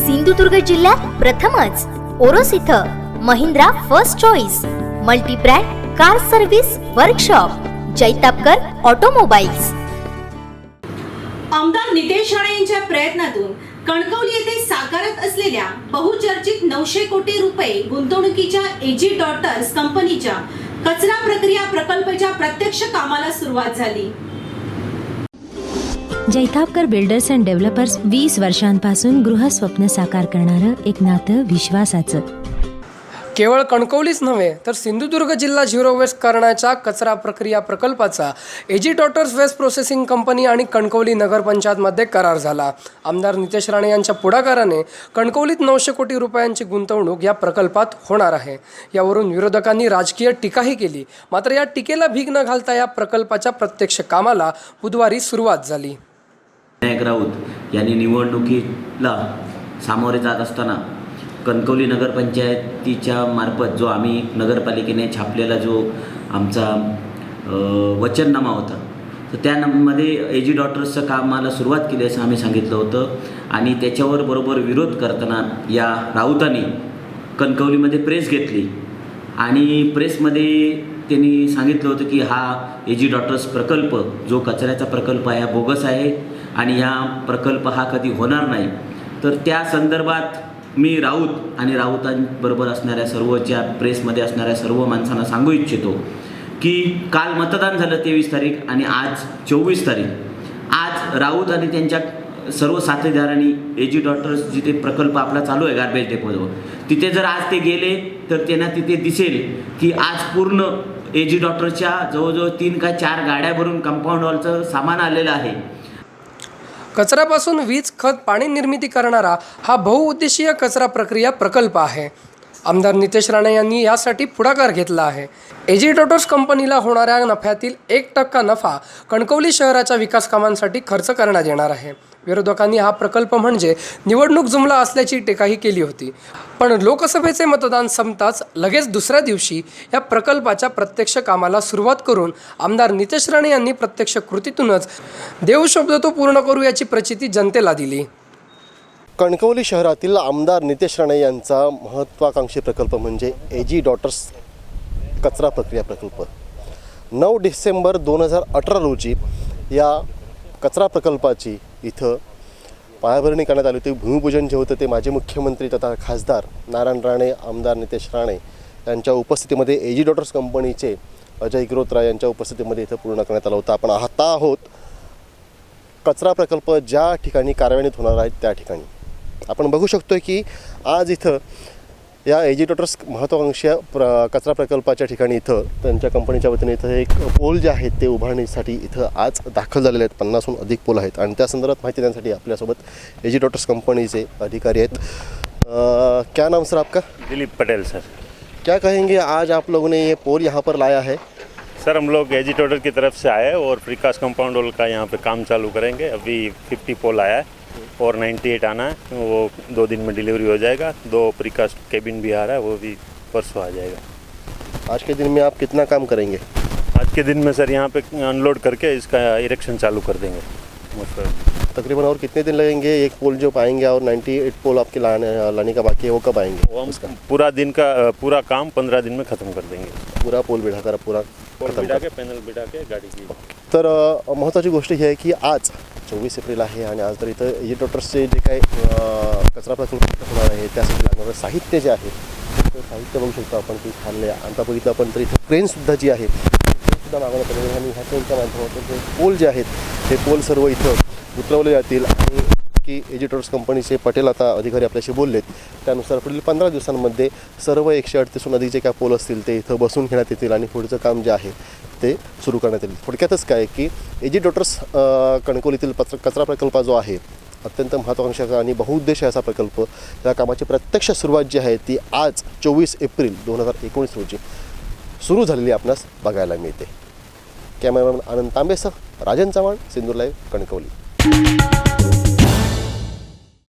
सिंधुदुर्ग जिल्ह्यात प्रथमच ओरोस इथं Mahindra first choice multibrand car service workshop Jaitapkar automobiles. आमदार नितेश राणे यांच्या प्रयत्नातून कणकवली येथे साकारत असलेल्या बहुचर्चित नऊशे कोटी रुपये गुंतवणुकीच्या एजी डॉटर्स कंपनीच्या कचरा प्रक्रिया प्रकल्पाच्या प्रत्यक्ष कामाला सुरुवात झाली. जैतापकर बिल्डर्स अँड डेव्हलपर्स वीस वर्षांपासून गृहस्वप्न साकार करणारं एक नातं विश्वासाचं. केवळ कणकवलीच नव्हे तर सिंधुदुर्ग जिल्हा झिरो वेस्ट करण्याच्या कचरा प्रक्रिया प्रकल्पाचा A G daughters waste processing company आणि कणकवली नगरपंचायतमध्ये करार झाला. आमदार नितेश राणे यांच्या पुढाकाराने कणकवलीत नऊशे कोटी रुपयांची गुंतवणूक या प्रकल्पात होणार आहे. यावरून विरोधकांनी राजकीय टीकाही केली. मात्र या टीकेला भीक न घालता या प्रकल्पाच्या प्रत्यक्ष कामाला बुधवारी सुरुवात झाली. विनायक राऊत यांनी निवडणुकीला सामोरे जात असताना कणकवली नगरपंचायतीच्या मार्फत जो आम्ही नगरपालिकेने छापलेला जो आमचा वचननामा होता तर त्यामध्ये एजी डॉटर्सचं कामाला सुरुवात केली असं आम्ही सांगितलं होतं. आणि त्याच्यावर बरोबर विरोध करताना या राऊतांनी कणकवलीमध्ये प्रेस घेतली. आणि प्रेसमध्ये त्यांनी सांगितलं होतं की हा एजी डॉटर्स प्रकल्प जो कचऱ्याचा प्रकल्प आहे हा बोगस आहे. आणि हा प्रकल्प हा कधी होणार नाही. तर त्या संदर्भात मी राऊत आणि राऊतांबरोबर असणाऱ्या सर्व ज्या प्रेसमध्ये असणाऱ्या सर्व माणसांना सांगू इच्छितो की काल मतदान झालं तेवीस तारीख आणि आज चोवीस तारीख. आज राऊत आणि त्यांच्या सर्व साथीदारांनी एजी डॉटर्स डॉक्टर्स जिथे प्रकल्प आपला चालू आहे गार्बेज डेपोजवळ तिथे जर आज ते गेले तर त्यांना तिथे दिसेल की आज पूर्ण एजी डॉक्टरच्या जवळजवळ तीन का चार गाड्या भरून कंपाऊंड वॉलचं सामान आलेलं आहे. कचऱ्यापासून वीज खत पाणी निर्मिती करणारा हा बहुउद्देशीय कचरा प्रक्रिया प्रकल्प आहे. आमदार नितेश राणे यांनी यासाठी पुढाकार घेतला आहे. एजी कंपनीला होणाऱ्या नफ्यातील एक टक्का नफा कणकवली शहराच्या विकास कामांसाठी खर्च करण्यात येणार आहे. विरोधकांनी हा प्रकल्प म्हणजे निवडणूक जुमला असल्याची टीकाही केली होती. पण लोकसभेचे मतदान संपताच लगेच दुसऱ्या दिवशी या प्रकल्पाच्या प्रत्यक्ष कामाला सुरुवात करून आमदार नितेश राणे यांनी प्रत्यक्ष कृतीतूनच देव शब्द तो पूर्ण करू याची प्रचिती जनतेला दिली. कणकवली शहरातील आमदार नितेश राणे यांचा महत्त्वाकांक्षी प्रकल्प म्हणजे ए जी डॉटर्स कचरा प्रक्रिया प्रकल्प. नऊ डिसेंबर दोन हजार अठरा रोजी या कचरा प्रकल्पाची इथं पायाभरणी करण्यात आली होती. भूमिपूजन जे होतं ते माजी मुख्यमंत्री तथा खासदार नारायण राणे आमदार नितेश राणे यांच्या उपस्थितीमध्ये ए जी डॉटर्स कंपनीचे अजय गिरोत्रा यांच्या उपस्थितीमध्ये इथं पूर्ण करण्यात आलं होतं. आपण आता आहोत. कचरा प्रकल्प ज्या ठिकाणी कार्यान्वित होणार आहेत त्या ठिकाणी. आपण बघू शकतो की आज इथं या एजिटेटर्स महत्त्वाकांक्षी प्र कचरा प्रकल्पाच्या ठिकाणी इथं त्यांच्या कंपनीच्या वतीने इथं एक पोल जे आहेत ते उभारण्यासाठी इथं आज दाखल झालेले आहेत. पन्नासहून अधिक पोल आहेत. आणि त्या संदर्भात माहिती देण्यासाठी आपल्यासोबत एजिटेटर्स कंपनीचे अधिकारी आहेत. क्या नाम सर आपका? दिलीप पटेल सर. क्या कहेंगे आज आप लोगों ने ये पोल यहाँ पर लाया है? सर हम लोग एजिटेटर की तरफ से आए और प्रिकास कंपाउंड वॉल का यहाँ पे काम चालू करेंगे. अभी 50 पोल आया है. और 98 आना है वो दो दिन में डिलीवरी हो जाएगा। दो प्रिकास केबिन भी आ रहा है वो भी परसों आ जाएगा। आज के दिन में आप कितना काम करेंगे? आज के दिन में सर यहाँ पे अनलोड करके इसका इरेक्शन चालू कर देंगे। तकरीबन और कितने दिन लगेंगे? एक पोल जो पाएँगे और 98 पोल आपके लाने लाने का बाकी है वो कब आएँगे? वो हम उसका पूरा दिन का पूरा काम पंद्रह दिन में ख़त्म कर देंगे। पूरा पोल बिठाकर पूरा पोल बिठा के पैनल बिठा के गाड़ी की। तर महत्त्वाची गोष्ट ही आहे की आज चोवीस एप्रिल आहे आणि आज तर इथं ये जे काही अ, कचरा होणार आहे त्यासाठी लागणारं साहित्य जे आहे ते साहित्य बघू शकतो आपण की खाल्ले. आता बघितलं आपण तर इथं ट्रेनसुद्धा जी आहे क्रेनसुद्धा मागवण्यात आलेली आणि ह्या ट्रेनच्या माध्यमातून जे पोल जे आहेत ते पोल सर्व इथं उतरवले जातील. आणि की एजिटर्स कंपनीचे पटेल आता अधिकारी आपल्याशी बोललेत. त्यानुसार पुढील पंधरा दिवसांमध्ये सर्व एकशे अडतीसहून अधिक जे काय पोल असतील ते इथं बसून घेण्यात येतील आणि पुढचं काम जे आहे ते सुरू करण्यात येईल. थोडक्यातच काय की एजी डॉटर्स कणकोलीतील पत्र कचरा प्रकल्प जो आहे अत्यंत महत्त्वाकांक्षी आणि बहुउद्देशीय असा प्रकल्प या कामाची प्रत्यक्ष सुरुवात जी आहे ती आज चोवीस एप्रिल दोन हजार एकोणीस रोजी सुरू झालेली आपणास बघायला मिळते. कॅमेरामॅन आनंद तांबेसह राजन चव्हाण सिंधूर लाईव्ह कणकवली.